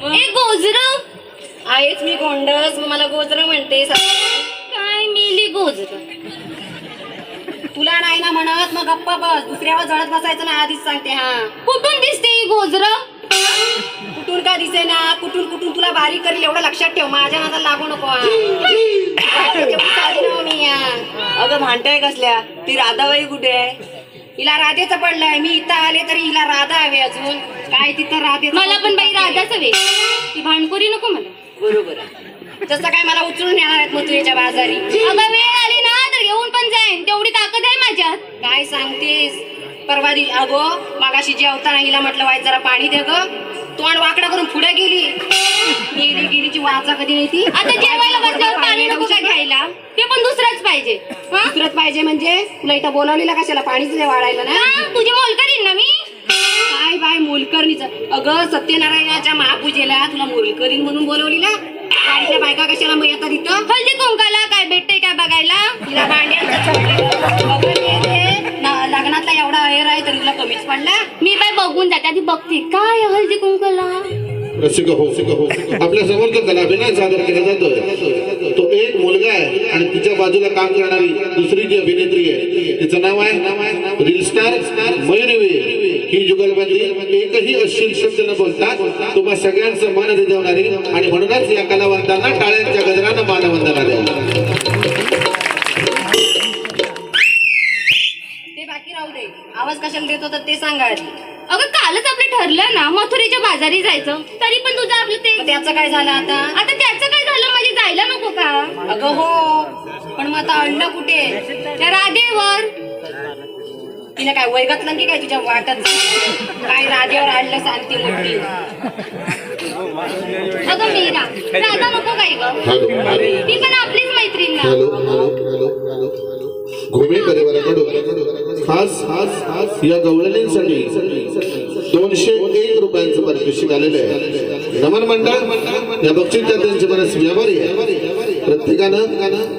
ए गोजर. आहेच मी गोंडस मग मला गोजर म्हणते काय मिली गोजर? तुला नाही ना म्हणत मग गप्पा बस. दुसऱ्यावर जळत बसायचं ना आधीच सांगते हा. कुठून दिसते ही गोजर? कुठून का दिसे ना कुठून कुठून तुला बारीक करेल एवढं लक्षात ठेव माझ्या नादाला लागू नको हा. साधी मी हा. अगं भांडताय कसल्या? ती राधाबाई कुठे आहे? हिला राधेचं पडलंय. मी इथं आले तरी हिला राधा हवे अजून. काय तिथं राधे मला पण बाई राधाच हवे. ती भांडकोरी नको मला. बरोबर आहे. जसं काय मला उचलून येणार आहेत मथुरेच्या बाजारी. अगं वेळ आली ना तर घेऊन पण जाईन. तेवढी ताकद आहे माझ्यात. काय सांगतेस? परवा दिवशी अगो मागाशी जेवताना हिला म्हटलं वाईट जरा पाणी दे ग. तोंड वाकडं करून पुढे गेली. गेली गेलीची वाचा कधी नाही ती. आता जेवायला बसल्यावर पाणी नको का घ्यायला? ते पण दुसरंच पाहिजे. हा? दुसरंच पाहिजे म्हणजे तुला इथं बोलावलेला कशाला? पाणीच नाही वाढायला ना? हा, तुझी मोलकरीन ना मी? काय बाय मोलकरणीच. अगं सत्यनारायणाच्या महापूजेला तुला मोलकरीण म्हणून बोलवलीला? गाडीच्या बायका कशाला मग येतात इथं हल्दी कुंकाला काय भेटते काय बघायला? तिला भांड्यांचं छोटं मी बाय बघून जाते आधी बघते. काय हळदी हल्दी हो, रसिक हो आपल्यासमोर तो कलाभिनय सादर केला जातोय. तो एक मुलगा आहे आणि तिच्या बाजूला काम करणारी दुसरी जी अभिनेत्री आहे तिचं नाव आहे रील स्टार मयुरवी ही जुगलबंदी एकही अश्लील शब्द न बोलता तुम्हा सगळ्यांचं मन रिजवणारी आणि म्हणूनच या कलावंतांना टाळ्यांच्या गजरानं मानवंदना द्यावी. देत होता ते सांगा आधी. अगं कालच आपलं ठरलं ना मथुरेच्या बाजारी जायचं. तरी पण तुझं आपलं ते मग त्याचं काय झालं आता? आता त्याचं काय झालं? म्हणजे जायला नको का? अगं हो. पण मग आता अण्णा कुठे त्या राधेवर. तिने काय वय घातलं की काय तुझ्या वाटत काय राधेवर आणलं सांगते मोठी. अगं मीरा राधा नको काय ग. Hello hello. ती पण आपलीच मैत्रीण ना. Hello hello hello hello. घुमे परिवाराकडून खास खास या गवळणींसाठी दोनशे एक रुपयांचं पारितोषिक आलेलं आहे. नमन मंडळ या बक्षीस त्यांचे बरेच व्यापारी आहे. प्रत्येकानं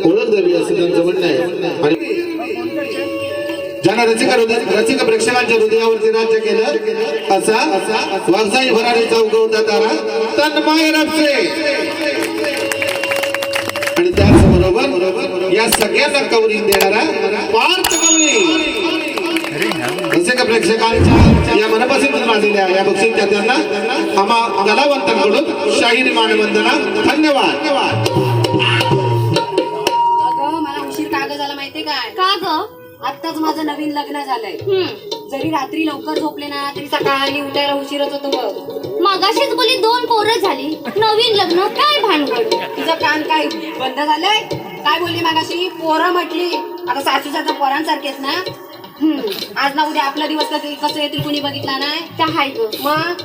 ओळख द्यावी असं त्यांचं म्हणणं आहे. आणि ज्यांना रसिका हृदय रसिक प्रेक्षकांच्या हृदयावरती राज्य केलं असा असा भराडे चौक उगवता तारा तन्मय रपसे त्याचबरोबर या सगळ्यांना कवरिंग देणारा पार्थ कवरी रसिक प्रेक्षकांच्या या मनपसंत माजलेल्या या बक्षीसच्या त्यांना आम्हा कलावंतांकडून शाहीर मानवंदना. धन्यवाद. अगं मला उशीर झाला माहितीये काय? का ग? आत्ताच माझं नवीन लग्न झालंय. जरी रात्री लवकर झोपले ना तरी सकाळी उठायला उशीरच होतो बघ. मगाशीच बोली दोन पोरं झाली. नवीन लग्न काय भानगड? तुझं कान काय बंद झालंय? काय बोलली मागाशी? पोरं म्हटली. आता सासू सासू पोरांसारखेच ना? हम्म. आज ना उद्या आपला दिवस कसं कसं येतील कुणी बघितला नाही? त्या हाय ग. मग?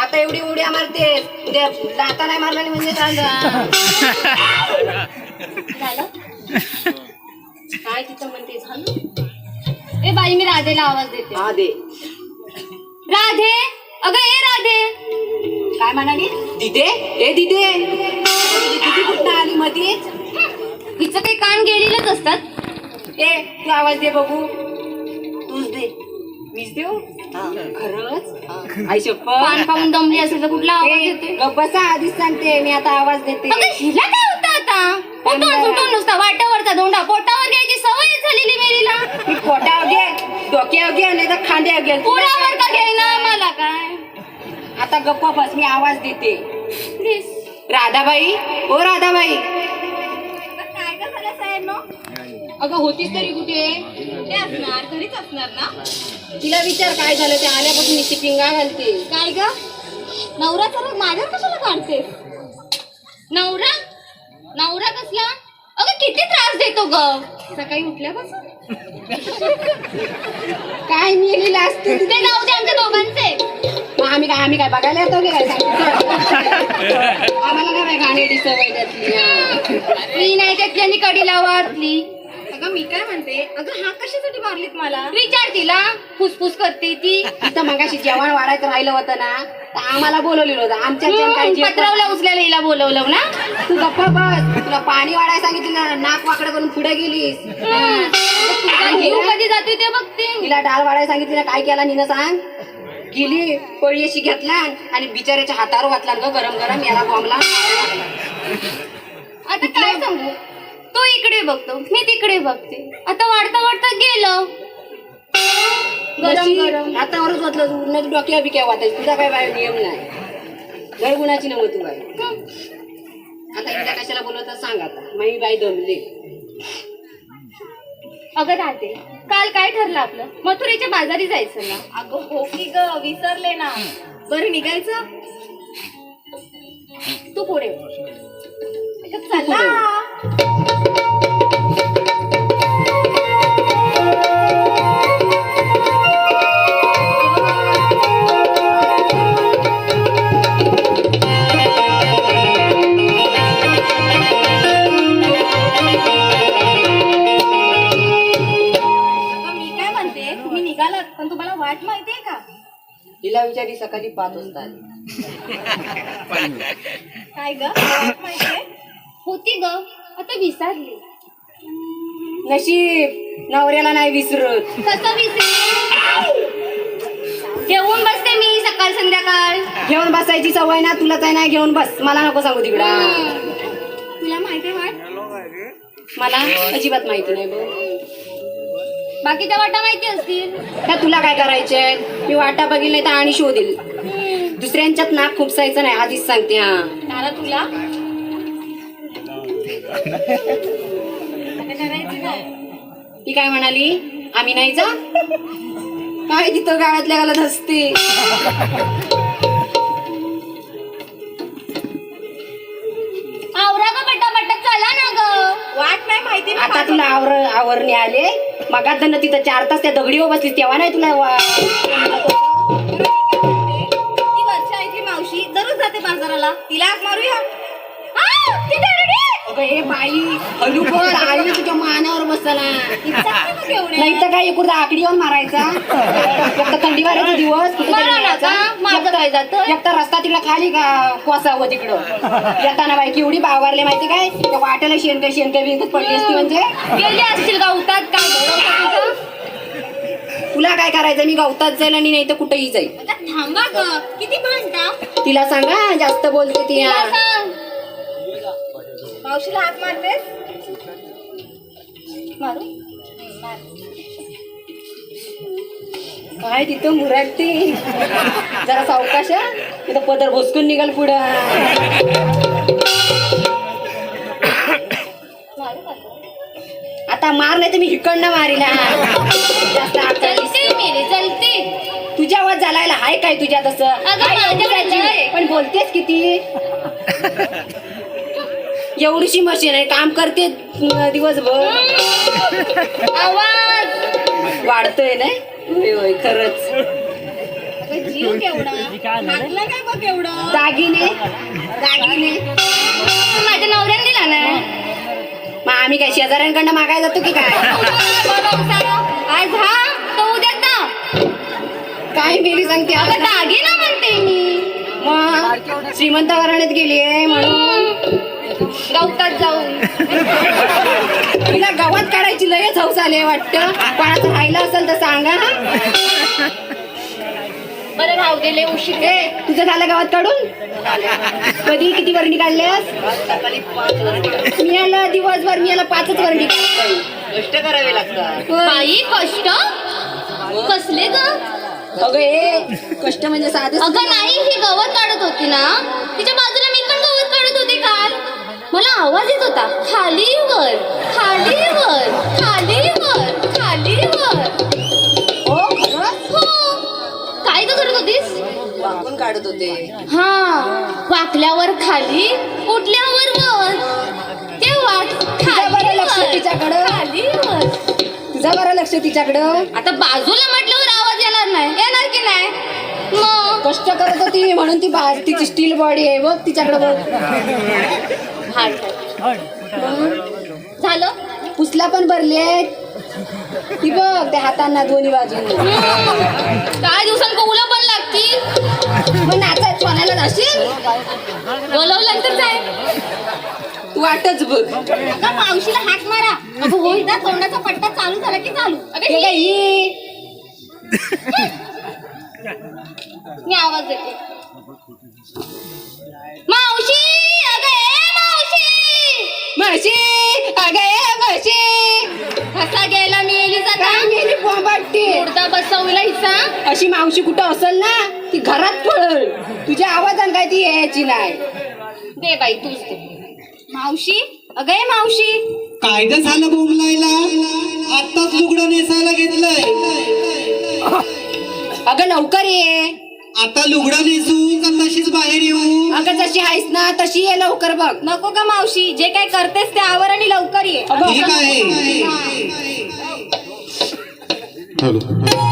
आता एवढी उड्या मारते उद्या लाता नाही मारला म्हणजे काय झालं? काय तिथं म्हणते झालं ए बाई मी राधेला आवाज देते. हा दे राधे? अगं ए राधे. काय म्हणाली? दिदे? ए दिदे. किती कुठं आली मधीच हिचं काही कान गेलेलंच असतात. ए तू आवाज दे बघू. तूच दे. मीच देऊ? खरंच? आई कान पाहून दमली असेल तर कुठला आवाज ए, येते गप्प बसा आधीच सांगते मी आता आवाज देते. अगं हिला काय होतं आता? कुठून सुटून नुसता वाटावरचा धोंडा. पोटावर घ्यायची सवय झालेली मेरीला. मी पोटावर घे डोक्यावर घे नाही तर खांद्यावर घे. पोरावर का घ्यायना मला काय? आता गप्प बस मी आवाज देते. प्लीज राधाबाई ओ राधाबाई. अगं होतीस तरी कुठे ते असणार घरीच असणार ना तिला विचार काय झालं ते आल्यापासून मी पिंगा घालते काय ग नवरा तर माझ्यावर कशाला काढते नवरा नवरा कसला अगं किती त्रास देतो ग सकाळी उठल्यापासून काय मिळेल असते ते जाऊ दे आमच्या दोघांचे मग आम्ही काय आम्ही काय बघायला येतो की काय आम्हाला काय गाण्याची सवय त्यातली हा. मी नाही त्यातली आणि कडीला वाचली अगं मी काय म्हणते? अगं हा कशासाठी मारलीत मला? विचार तिला. फुसफुस करते ती. इथं मगाशी जेवण वाढायचं राहिलं होतं ना तर आम्हाला बोलवलेलं होतं. आमच्या हम्म, पत्रावला उचलायला हिला बोलवलं ना? तू गप्पा बस. तुला पाणी वाढायला सांगितलं ना, नाक वाकडं करून पुढे गेलीस. तुझा जीव कधी जातोय ते बघते. तिला डाळ वाढायला सांगितलं ना, काय केला निनं सांग? गेली पळी अशी घेतला आणि बिचाऱ्याच्या हातावर वाचला ग गरम गरम याला बॉम्बला आता काय सांगू? तो इकडे बघतो मी तिकडे बघते. आता वाढता वाढता गेलं. गरम गरम. हातावरच वाचलं नाही डोक्यावर बिक्या वाचायचं तुझा काय बाय नियम नाही. गळगुणाची नव्ह तू बाय आता हिला कशाला बोलवत सांग आता. Me by दमले. अगं राहते काल काय ठरलं आपलं? मथुरेच्या बाजारी जायचं ना? अगं हो की ग. विसरले ना. बरं निघायचं? तू पुढे तुम्ही निघालात पण तुम्हाला वाट माहितीये का? हिला विचारी सकाळी पाच वाजता आली. काय ग? वाट माहितीये? होती ग आता विसरली. नशीब नवऱ्याला नाही विसरत. कसं विसरली? घेऊन बसते मी सकाळ संध्याकाळ. घेऊन बसायची सवय ना तुलाच आहे ना घेऊन बस. मला नको सांगू तिकडं. तुला माहितीये वाट? मला अजिबात माहिती नाही बघ. बाकीच्या वाटा माहिती असतील. का तुला काय करायचंय मी वाटा बघितली नाही तर आणि शोधील दुसऱ्यांच्यात नाक खुपसायचं नाही आधीच सांगते हा. तुला? करायचं? ती काय म्हणाली? आम्ही नाही जा? काय तिथं गावातल्या गाला धसते आवरा ग बट्टा बट्टा चला ना ग. वाट नाही माहिती ना आता तुला आवर आवरणे आले मगात धन तिथं चार तास त्या दगडीवर बसलीस तेव्हा नाही तुला वा- ती वर्षा इथली मावशी? दररोज जाते बाजाराला. तिला मारूया. हे बाई बोल आई तुझ्या मानावर बसला नाही तर काय इकडे आकडी येऊन मारायचा? एक तर थंडी वाऱ्याचे दिवस कुठे तरी? माझं काय जातं? एक तर रस्ता तिकडे खाली का कोसावं तिकडं? येताना बाई केवढी बावारले माहिती काय? त्या वाट्याला शेणका शेणका बिनकत पडली असती म्हणजे? गेली असतील गावतात काय तुझं? तुला काय करायचं? मी गवतात जाईल आणि नाही तर कुठेही जाईल. आता थांबा ग. किती भांडता तिला सांगा जास्त बोलते ती तिला हा. मावशीला हात मारतेस मारू मार. काय तिथं मुरडते जरा सावकाश. तिथं पदर भोसकून निघाल पुढं? आता मार नाही तर मी हिकडनं मारीला जास्त चलते तुझ्या आवाज झालायला हाय काय तुझ्या तसं. पण बोलतेस किती एवढीशी मशीन आहे काम करते दिवसभर. आवाज! वाढतोय ना? होय होय खरंच. अगं, जीव केवढा. हाकला काय बघ केवढं दागिने. दागिने. माझ्या नवऱ्याने दिला ना? मग आम्ही काय शेजाऱ्यांकडनं मागायला जातो की काय? आज हा तो उद्या ना काय मेली सांगते आता? दागिना म्हणते मी. मग श्रीमंत घराण्यात गेली आहे म्हणून गवतात जाऊन. तिला गावात काढायची लयच हौस आली वाटतं. कोणाचं राहिलं असेल तर सांगा. हा. बरं राहू उशीर तुझं झालं गावात काढून? कधी किती वर्णी काढल्यास मी याला दिवसभर मी याला पाचच वर्णी. कष्ट करावे लागतात. बाई कष्ट? कसले ग? अगं ए कष्ट म्हणजे साधं अगं नाही ही गवत काढत होती ना. तिच्या बाजूला मला आवाज येत होता. खाली वर खाली वर खाली वर खाली वर. हो. काय ग करत होतीस? वाकून काढत होते. हा वाकल्यावर खाली उठल्यावर वर. ते बरं खाली वर तिच्याकडं. खाली वर. तुझा बरं लक्ष तिच्याकडं. आता बाजूला म्हटल्यावर आवाज येणार नाही. येणार की नाही? मग? कष्ट करत होती म्हणून ती बा तिची स्टील बॉडी आहे. बघ तिच्याकडे बघ. झालं? पुसला पण भरली आहे ती बघ त्या हातांना दोन्ही बाजूने. काय दिवसांनी कौला पण लागतील मग नाचायत सोन्याला जाशील? बोलवलं तर काय तू वाटच बघ. अगं मावशीला हाक मारा. अगं होईल ना तोंडाचा पट्टा चालू झाला की चालू. अगं ही- आवाज देते. मेली बोंबाटी मुर्दा बसवला हिचा अशी मावशी कुठं असेल ना ती घरात पळल. तुझ्या आवाजान काय ती यायची नाही. दे बाई तूच दे. मावशी अगं मावशी. कायदा झालं बोंबलायला? आत्ताच लुगडं नेसायला घेतलंय. अगं लवकर ये. आता लुगडं नेसू का तशीच बाहेर येऊ? अगं जशी आहेस ना तशी ये लवकर बघ. नको का मावशी जे काय करतेस ते आवर आणि लवकर ये. आहे. हॅलो